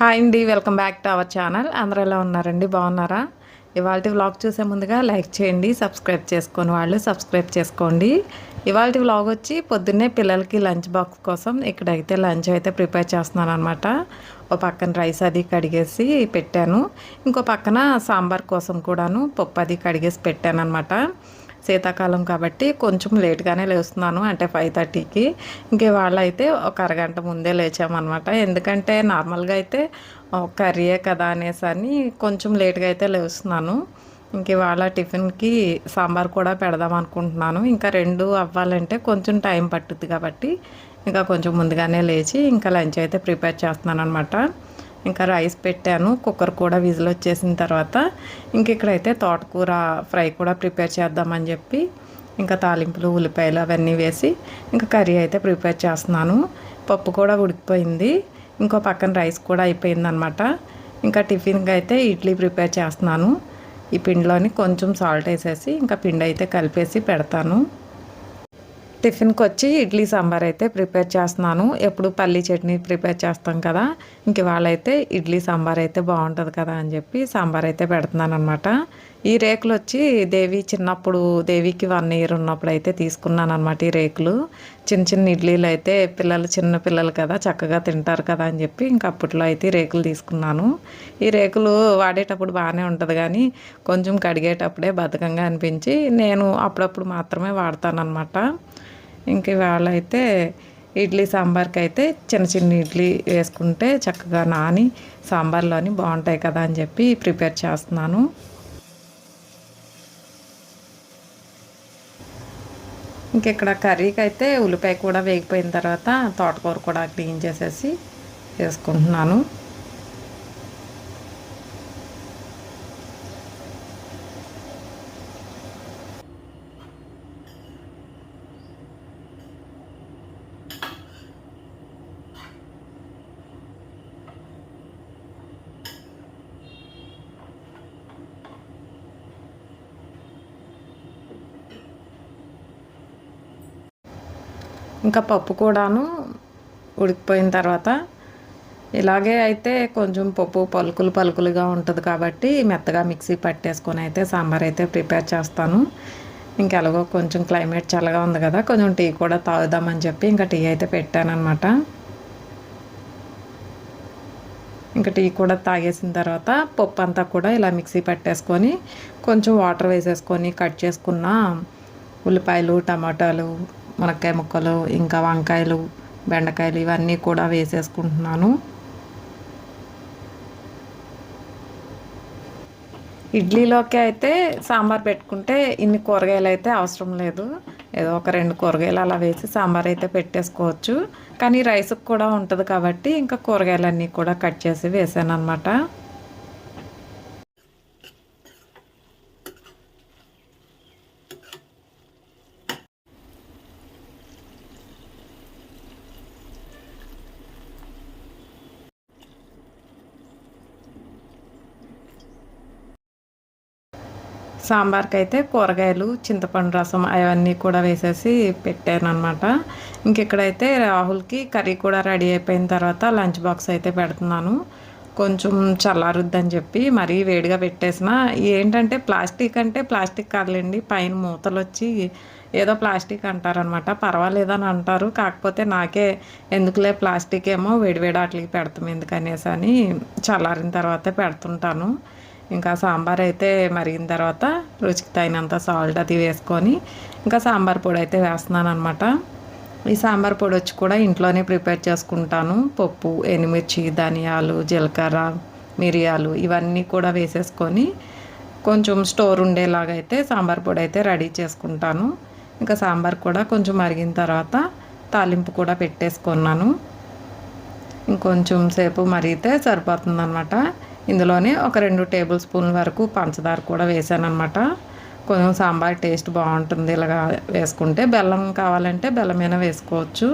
Hi అండి welcome back to our channel. అందరూ ఎలా ఉన్నారండి? బాగున్నారా? ఇవాళ వ్లాగ్ చూసే ముందుగా లైక్ చేయండి సబ్స్క్రైబ్ చేసుకొని వాళ్ళు సబ్స్క్రైబ్ చేసుకోండి. ఇవాళ వ్లాగ్ వచ్చి పొద్దున్నే పిల్లలకి లంచ్ బాక్స్ కోసం ఇక్కడైతే లంచ్ అయితే ప్రిపేర్ చేస్తున్నాను అనమాట ఒక పక్కన రైస్ అది కడిగేసి పెట్టాను. ఇంకో పక్కన సాంబార్ కోసం కూడాను పప్పు అది కడిగేసి పెట్టాను అనమాట శీతాకాలం కాబట్టి కొంచెం లేట్గానే లేస్తున్నాను అంటే ఫైవ్ థర్టీకి. ఇంక వాళ్ళైతే అయితే ఒక అరగంట ముందే లేచామన్నమాట. ఎందుకంటే నార్మల్గా అయితే కర్రీయే కదా అనేసి అని కొంచెం లేట్గా అయితే లేస్తున్నాను. ఇంక ఇవాళ టిఫిన్కి సాంబార్ కూడా పెడదాం అనుకుంటున్నాను. ఇంకా రెండు అవ్వాలంటే కొంచెం టైం పట్టుద్ది కాబట్టి ఇంకా కొంచెం ముందుగానే లేచి ఇంకా లంచ్ అయితే ప్రిపేర్ చేస్తున్నాను అనమాట ఇంకా రైస్ పెట్టాను కుక్కర్ కూడా విజిల్ వచ్చేసిన తర్వాత. ఇంక ఇక్కడైతే తోటకూర ఫ్రై కూడా ప్రిపేర్ చేద్దామని చెప్పి ఇంకా తాలింపులు ఉల్లిపాయలు అవన్నీ వేసి ఇంకా కర్రీ అయితే ప్రిపేర్ చేస్తున్నాను. పప్పు కూడా ఉడికిపోయింది. ఇంకో పక్కన రైస్ కూడా అయిపోయిందనమాట. ఇంకా టిఫిన్కి అయితే ఇడ్లీ ప్రిపేర్ చేస్తున్నాను. ఈ పిండిలోని కొంచెం సాల్ట్ వేసేసి ఇంకా పిండి అయితే కలిపేసి పెడతాను. టిఫిన్కి వచ్చి ఇడ్లీ సాంబార్ అయితే ప్రిపేర్ చేస్తున్నాను. ఎప్పుడు పల్లీ చట్నీ ప్రిపేర్ చేస్తాం కదా ఇంక వాళ్ళైతే ఇడ్లీ సాంబార్ అయితే బాగుంటుంది కదా అని చెప్పి సాంబార్ అయితే పెడుతున్నాను అనమాట ఈ రేకులు వచ్చి దేవి చిన్నప్పుడు దేవికి వన్ ఇయర్ ఉన్నప్పుడు అయితే తీసుకున్నాను అనమాట ఈ రేకులు. చిన్న చిన్న ఇడ్లీలు అయితే పిల్లలు చిన్న పిల్లలు కదా చక్కగా తింటారు కదా అని చెప్పి ఇంక అప్పట్లో అయితే రేకులు తీసుకున్నాను. ఈ రేకులు వాడేటప్పుడు బాగానే ఉంటుంది కానీ కొంచెం కడిగేటప్పుడే బతకంగా అనిపించి నేను అప్పుడప్పుడు మాత్రమే వాడతాను అనమాట ఇంక ఇవాళ అయితే ఇడ్లీ సాంబార్కి అయితే చిన్న చిన్న ఇడ్లీ వేసుకుంటే చక్కగా నాని సాంబార్లోని బాగుంటాయి కదా అని చెప్పి ప్రిపేర్ చేస్తున్నాను. ఇంక ఇక్కడ కర్రీకి అయితే ఉల్లిపాయ కూడా వేగిపోయిన తర్వాత తోటకూర కూడా క్లీన్ చేసేసి వేసుకుంటున్నాను. ఇంకా పప్పు కూడాను ఉడికిపోయిన తర్వాత ఇలాగే అయితే కొంచెం పప్పు పలుకులు పలుకులుగా ఉంటుంది కాబట్టి మెత్తగా మిక్సీ పట్టేసుకొని అయితే సాంబార్ అయితే ప్రిపేర్ చేస్తాను. ఇంకెలాగో కొంచెం క్లైమేట్ చల్లగా ఉంది కదా కొంచెం టీ కూడా తాగుదామని చెప్పి ఇంకా టీ అయితే పెట్టానమాట ఇంకా టీ కూడా తాగేసిన తర్వాత పప్పు అంతా కూడా ఇలా మిక్సీ పట్టేసుకొని కొంచెం వాటర్ వేసేసుకొని కట్ చేసుకున్న ఉల్లిపాయలు టమాటాలు మునక్కాయ ముక్కలు ఇంకా వంకాయలు బెండకాయలు ఇవన్నీ కూడా వేసేసుకుంటున్నాను. ఇడ్లీలోకి అయితే సాంబార్ పెట్టుకుంటే ఇన్ని కూరగాయలు అయితే అవసరం లేదు. ఏదో ఒక రెండు కూరగాయలు అలా వేసి సాంబార్ అయితే పెట్టేసుకోవచ్చు. కానీ రైస్కి కూడా ఉంటుంది కాబట్టి ఇంకా కూరగాయలన్నీ కూడా కట్ చేసి వేసాను అనమాట సాంబార్కి అయితే కూరగాయలు చింతపండు రసం అవన్నీ కూడా వేసేసి పెట్టాను అనమాట ఇంకెక్కడైతే రాహుల్కి కర్రీ కూడా రెడీ అయిపోయిన తర్వాత లంచ్ బాక్స్ అయితే పెడుతున్నాను. కొంచెం చల్లారుద్దని చెప్పి మరీ వేడిగా పెట్టేసిన. ఏంటంటే ప్లాస్టిక్ అంటే ప్లాస్టిక్ కాదులేండి పైన మూతలు వచ్చి ఏదో ప్లాస్టిక్ అంటారనమాట పర్వాలేదని అంటారు. కాకపోతే నాకే ఎందుకులే ప్లాస్టిక్ ఏమో వేడివేడి వాటికి పెడతాం ఎందుకనేసి అని చల్లారిన తర్వాతే పెడుతుంటాను. ఇంకా సాంబార్ అయితే మరిగిన తర్వాత రుచికి తగినంత సాల్ట్ అది వేసుకొని ఇంకా సాంబార్ పొడి అయితే వేస్తున్నాను అనమాట ఈ సాంబార్ పొడి వచ్చి కూడా ఇంట్లోనే ప్రిపేర్ చేసుకుంటాను. పప్పు ఎనిమిర్చి ధనియాలు జీలకర్ర మిరియాలు ఇవన్నీ కూడా వేసేసుకొని కొంచెం స్టోర్ ఉండేలాగా అయితే సాంబార్ పొడి అయితే రెడీ చేసుకుంటాను. ఇంకా సాంబార్ కూడా కొంచెం మరిగిన తర్వాత తాలింపు కూడా పెట్టేసుకున్నాను. ఇంకొంచెం సేపు మరిగితే సరిపోతుంది అనమాట ఇందులోనే ఒక రెండు టేబుల్ స్పూన్ల వరకు పంచదార కూడా వేసాను అనమాట కొంచెం సాంబార్ టేస్ట్ బాగుంటుంది ఇలాగా వేసుకుంటే. బెల్లం కావాలంటే బెల్లమైనా వేసుకోవచ్చు.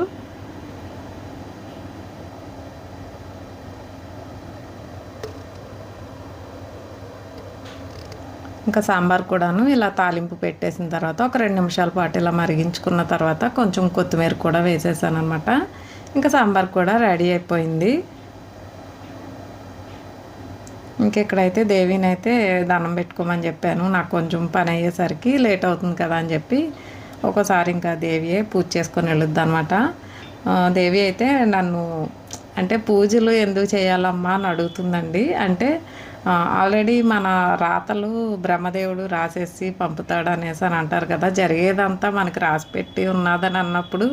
ఇంకా సాంబార్ కూడాను ఇలా తాలింపు పెట్టేసిన తర్వాత ఒక రెండు నిమిషాల పాటు ఇలా మరిగించుకున్న తర్వాత కొంచెం కొత్తిమీర కూడా వేసేసాను అనమాట ఇంకా సాంబార్ కూడా రెడీ అయిపోయింది. ఇంకెక్కడైతే దేవిని అయితే దండం పెట్టుకోమని చెప్పాను. నాకు కొంచెం పని అయ్యేసరికి లేట్ అవుతుంది కదా అని చెప్పి ఒకసారి ఇంకా దేవియే పూజ చేసుకొని వెళ్ళొద్దు అనమాట దేవి అయితే నన్ను అంటే పూజలు ఎందుకు చేయాలమ్మా అని అడుగుతుందండి. అంటే ఆల్రెడీ మన రాతలు బ్రహ్మదేవుడు రాసేసి పంపుతాడు అనేసి అని అంటారు కదా. జరిగేదంతా మనకి రాసి పెట్టి ఉన్నదని అన్నప్పుడు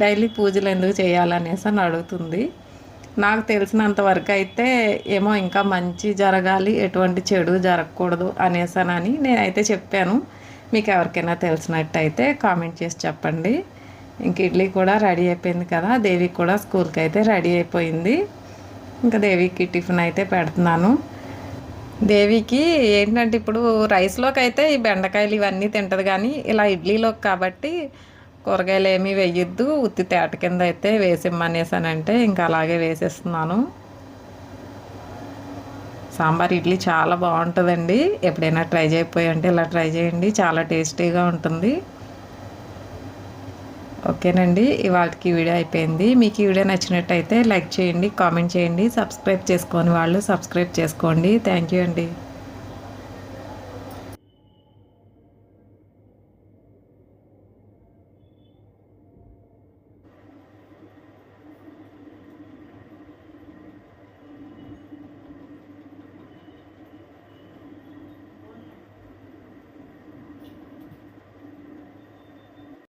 డైలీ పూజలు ఎందుకు చేయాలనేసి అని అడుగుతుంది. నాకు తెలిసినంత వరకు అయితే ఏమో ఇంకా మంచి జరగాలి ఎటువంటి చెడు జరగకూడదు అనేసానని నేనైతే చెప్పాను. మీకు ఎవరికైనా తెలిసినట్టయితే కామెంట్ చేసి చెప్పండి. ఇంక ఇడ్లీ కూడా రెడీ అయిపోయింది కదా దేవి కూడా స్కూల్కి అయితే రెడీ అయిపోయింది. ఇంకా దేవికి టిఫిన్ అయితే పెడుతున్నాను. దేవికి ఏంటంటే ఇప్పుడు రైస్లోకి అయితే ఈ బెండకాయలు ఇవన్నీ తింటుంది కానీ ఇలా ఇడ్లీలోకి కాబట్టి కూరగాయలు ఏమీ వేయొద్దు. ఉత్తి తేట కింద అయితే వేసిమ్మనేసానంటే ఇంకా అలాగే వేసేస్తున్నాను. సాంబార్ ఇడ్లీ చాలా బాగుంటుందండి. ఎప్పుడైనా ట్రై చేయకపోయి అంటే ఇలా ట్రై చేయండి. చాలా టేస్టీగా ఉంటుంది. ఓకేనండి. ఇవాళకి వీడియో అయిపోయింది. మీకు ఈ వీడియో నచ్చినట్టయితే లైక్ చేయండి కామెంట్ చేయండి సబ్స్క్రైబ్ చేసుకొని వాళ్ళు సబ్స్క్రైబ్ చేసుకోండి. థ్యాంక్ యూ అండి.